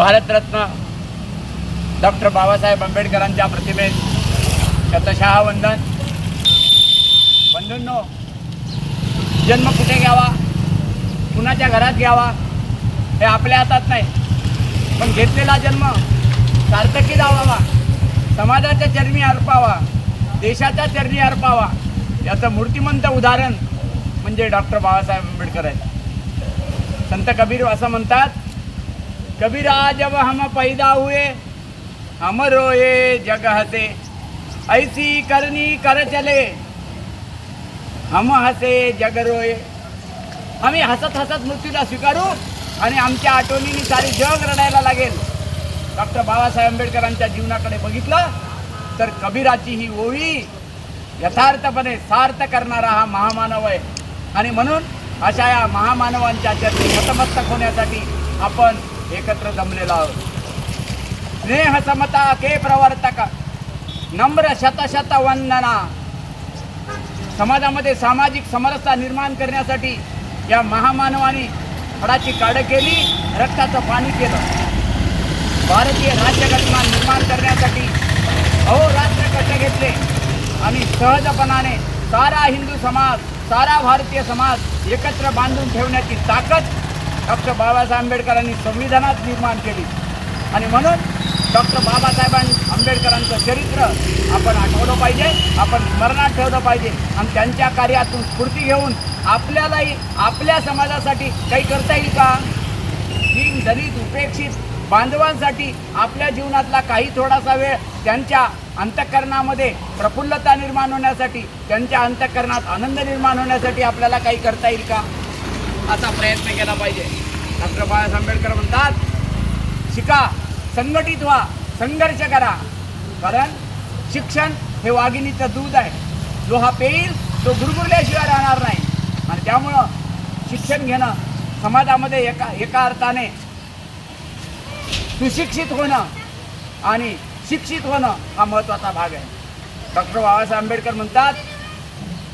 Bharat Ratna doctor Babasaheb आंबेडकरांच्या प्रतिमेत शतशः वंदन. बंधूंनो जन्म कुठे घ्यावा? कुणाच्या घरात घ्यावा? हे आपल्या हातात नाही. पण घेतलेला जन्म सार्थकी लावावा समाजाच्या चरणी अर्पावा. देशाच्या चरणी अर्पावा. याचं मूर्तिमंत उदाहरण म्हणजे डॉक्टर बाबासाहेब आंबेडकर आहेत. संत कबीर असं म्हणतात कबीरा जब हम पैदा हुए हम रोए जगह से। ऐसी करनी कर चले हम हसे जग रोये आम्ही हसत हसत मृत्यूला स्वीकारू आणि आमच्या आठवणीने सारी जग रडायला लागेल. डॉक्टर बाबासाहेब आंबेडकरांच्या जीवनाकडे बघितलं तर कबीराची ही ओळी यथार्थपणे सार्थ करणारा हा महामानव आहे. आणि म्हणून अशा या महामानवांच्या चर्चेत मतमस्तक होण्यासाठी आपण एकत्र जमलेला आहोत. स्नेह समता के प्रवर्तक. नम्र शतशत वंदना. समाजामध्ये सामाजिक समरसता निर्माण करण्यासाठी या महामानवाने फळाची काढ केली रक्ताचं पाणी केलं. भारतीय राज्यघटना निर्माण करण्यासाठी अहोरात्र कष्ट घेतले आणि सहजपणाने सारा हिंदू समाज सारा भारतीय समाज एकत्र बांधून ठेवण्याची ताकद डॉक्टर बाबासाहेब आंबेडकरांनी संविधानात निर्माण केली. आणि म्हणून डॉक्टर बाबासाहेब आंबेडकरांचं चरित्र आपण आठवलं पाहिजे आपण स्मरणात ठेवलं पाहिजे आणि त्यांच्या कार्यातून स्फूर्ती घेऊन आपल्यालाही आपल्या समाजासाठी काही करता येईल का? दीन दलित उपेक्षित बांधवांसाठी आपल्या जीवनातला काही थोडासा वेळ त्यांच्या अंतःकरणामध्ये प्रफुल्लता निर्माण होण्यासाठी त्यांच्या अंतःकरणात आनंद निर्माण होण्यासाठी आपल्याला काही करता येईल का? असा प्रयत्न केला पाहिजे. डॉक्टर बाबासाहेब आंबेडकर म्हणतात शिका संघटित व्हा संघर्ष करा. कारण शिक्षण हे वाघिणीचं दूध आहे. जो हा पेईल तो गुरगुरल्याशिवाय राहणार नाही. आणि त्यामुळं शिक्षण घेणं समाजामध्ये एका एका अर्थाने सुशिक्षित होणं आणि शिक्षित होणं हा महत्त्वाचा भाग आहे. डॉक्टर बाबासाहेब आंबेडकर म्हणतात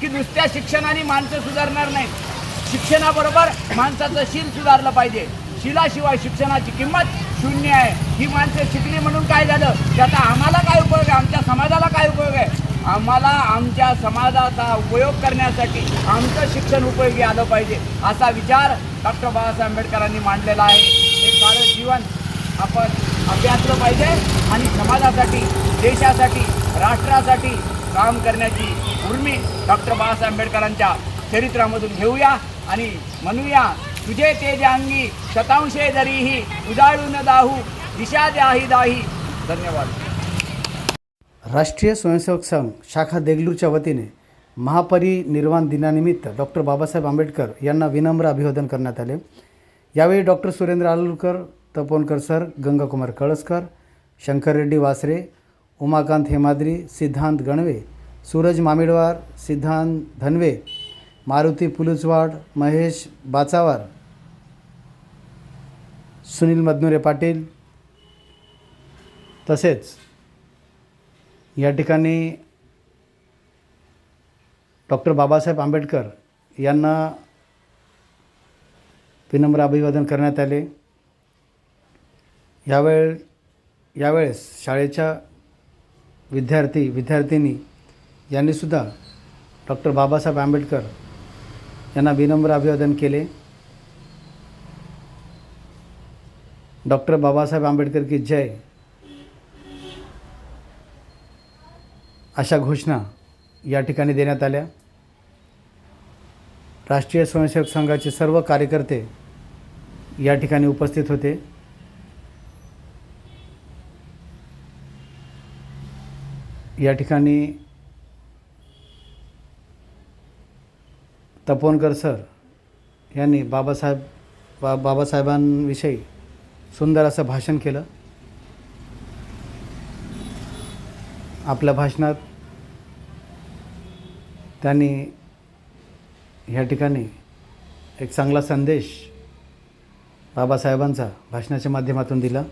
की नुसत्या शिक्षणाने माणसं सुधारणार नाहीत. शिक्षणाबरोबर माणसाचं शील सुधारलं पाहिजे. शिलाशिवाय शिक्षणाची किंमत शून्य आहे. ही माणसं शिकली म्हणून काय झालं? त्याचा आम्हाला काय उपयोग आहे? आमच्या समाजाला काय उपयोग आहे? आम्हाला आमच्या समाजाचा उपयोग करण्यासाठी आमचं शिक्षण उपयोगी आलं पाहिजे असा विचार डॉक्टर बाबासाहेब आंबेडकरांनी मांडलेला आहे. हे सारं जीवन आपण अभ्यासलं पाहिजे आणि समाजासाठी देशासाठी राष्ट्रासाठी काम करण्याची उर्मी डॉक्टर बाबासाहेब आंबेडकरांच्या चरित्रामधून घेऊया. आणि म्हणूया तुझे तेज अंगी शतांशे जरीही उजाळून दाहू दिशा द्याही दाही. धन्यवाद. राष्ट्रीय स्वयंसेवक संघ शाखा देगलूरच्या वतीने महापरिनिर्वाण दिनानिमित्त डॉक्टर बाबासाहेब आंबेडकर यांना विनम्र अभिवादन करण्यात आले. यावेळी डॉक्टर सुरेंद्र आलुरकर तपोनकर सर गंगाकुमार कळसकर शंकर रेड्डी वासरे उमाकांत हेमाद्री सिद्धांत गणवे सूरज मामिडवार सिद्धांत धनवे मारुती पुलुचवाड महेश बाचावार. सुनील मदनुरे पाटील. तसेच या ठिकाणी डॉक्टर बाबासाहेब आंबेडकर यांना विनम्र अभिवादन करण्यात आले. यावेळ यावेळेस शाळेच्या विद्यार्थी विद्यार्थिनी यांनीसुद्धा डॉक्टर बाबासाहेब आंबेडकर यांना विनम्र अभिवादन केले. डॉक्टर बाबासाहेब आंबेडकर की जय. अशा घोषणा या ठिकाणी देण्यात आल्या. राष्ट्रीय स्वयंसेवक संघाचे सर्व कार्यकर्ते या ठिकाणी उपस्थित होते. या ठिकाणी तपोनकर सर यांनी बाबासाहेब बा बाबासाहेबांविषयी सुंदर असं भाषण केलं. आपल्या भाषणात त्यांनी ह्या ठिकाणी एक चांगला संदेश बाबासाहेबांचा भाषणाच्या माध्यमातून दिला.